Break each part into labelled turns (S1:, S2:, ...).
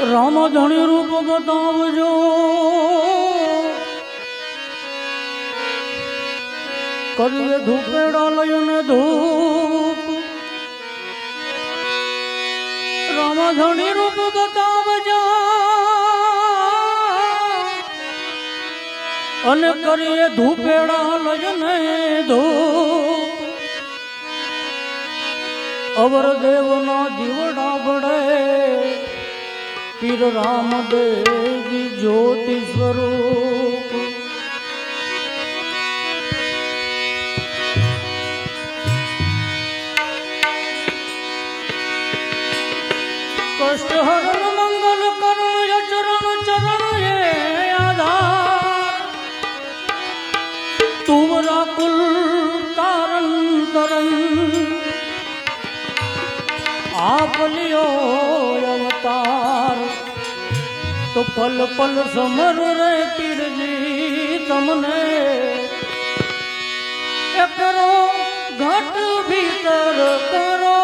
S1: રામ ધણી રૂપ બતાવજો કરીએ ધૂપેડા લઈને ધૂપ. રામ ધણી રૂપ બતાવજો અને કરીએ ધૂપેડા લઈને ધૂપ. અવર દેવના દીવડા પીર રામદેવજી જ્યોતિ સ્વરૂપ કષ્ટ હરણ મંગલ કરણ ચરણ ચરણ હે આધાર તુમરા કુલ તારણ તરન આપ લિયો અવતાર તો પલ પલ સમર રે પીરજી, તમને એ કરો ઘટ ભીતર, કરો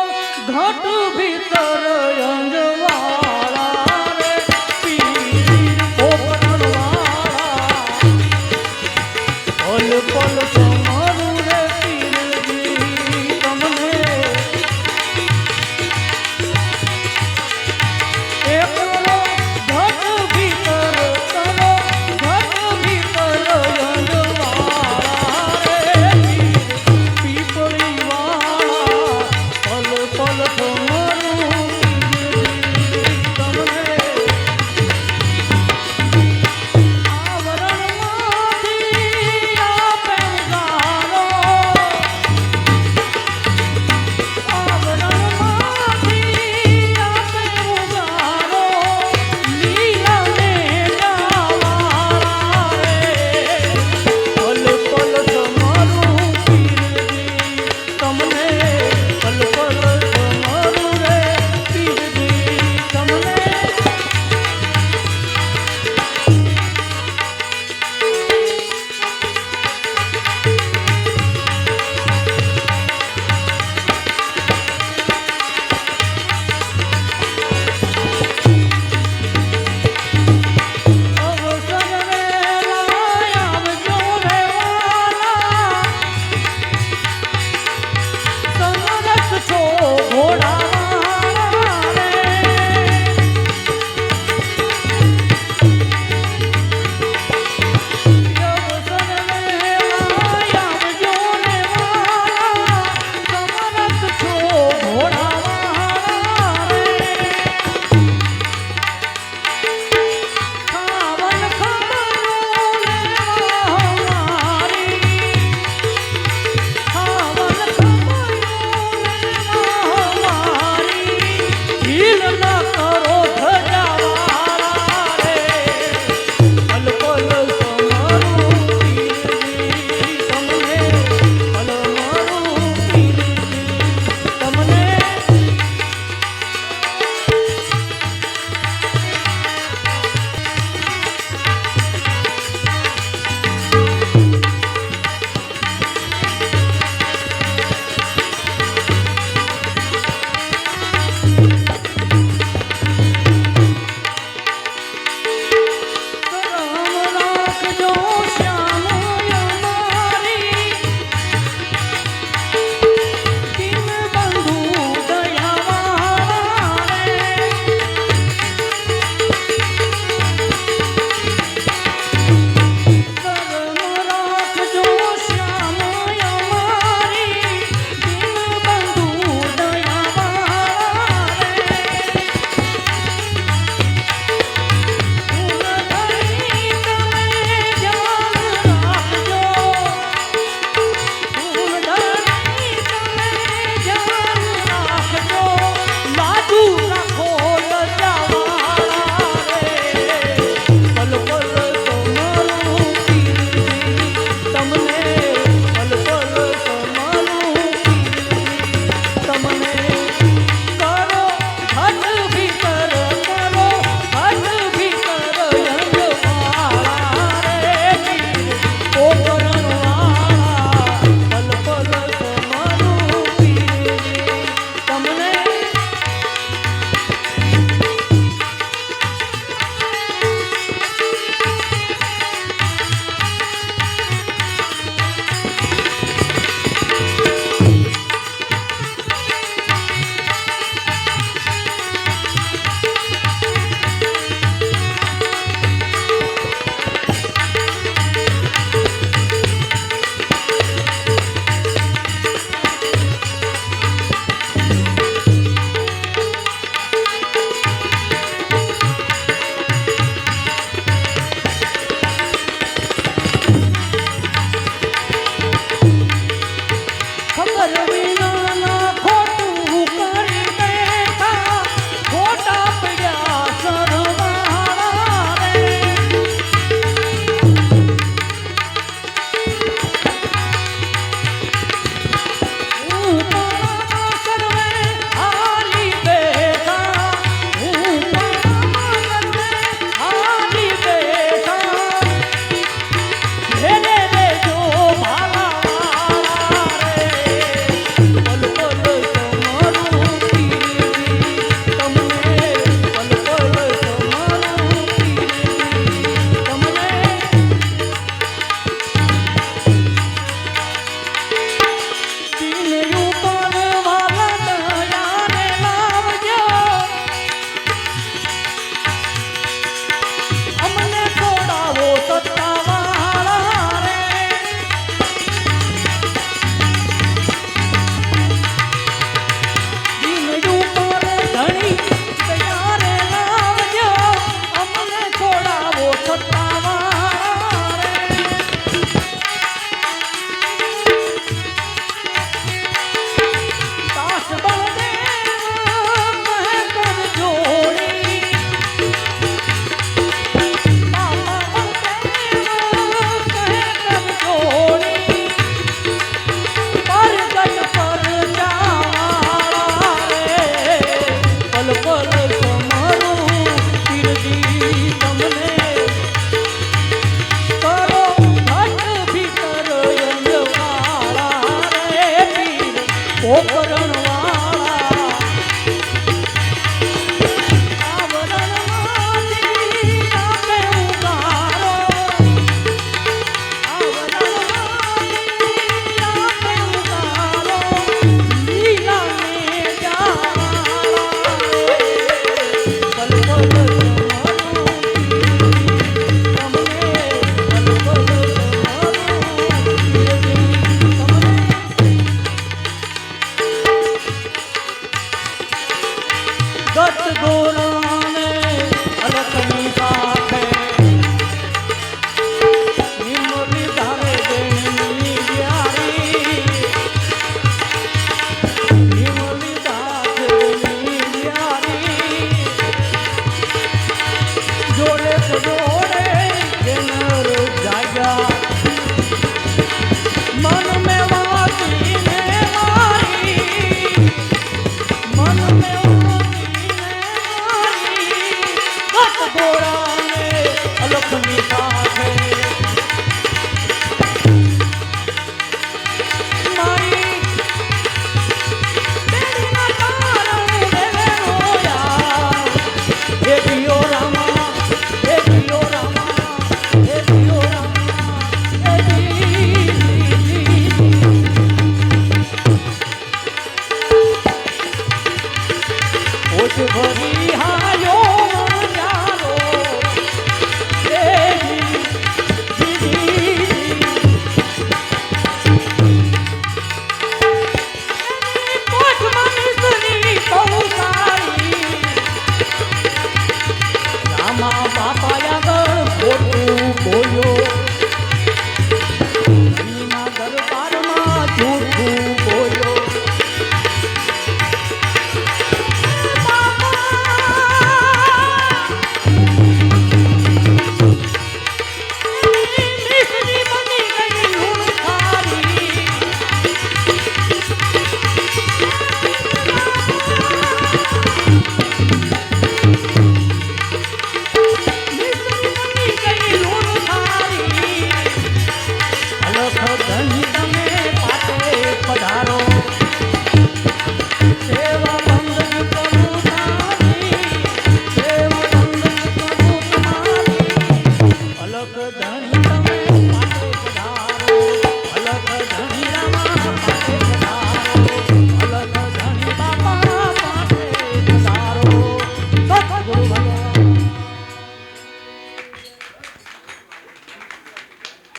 S1: ઘટ ભીતર અંજવાળા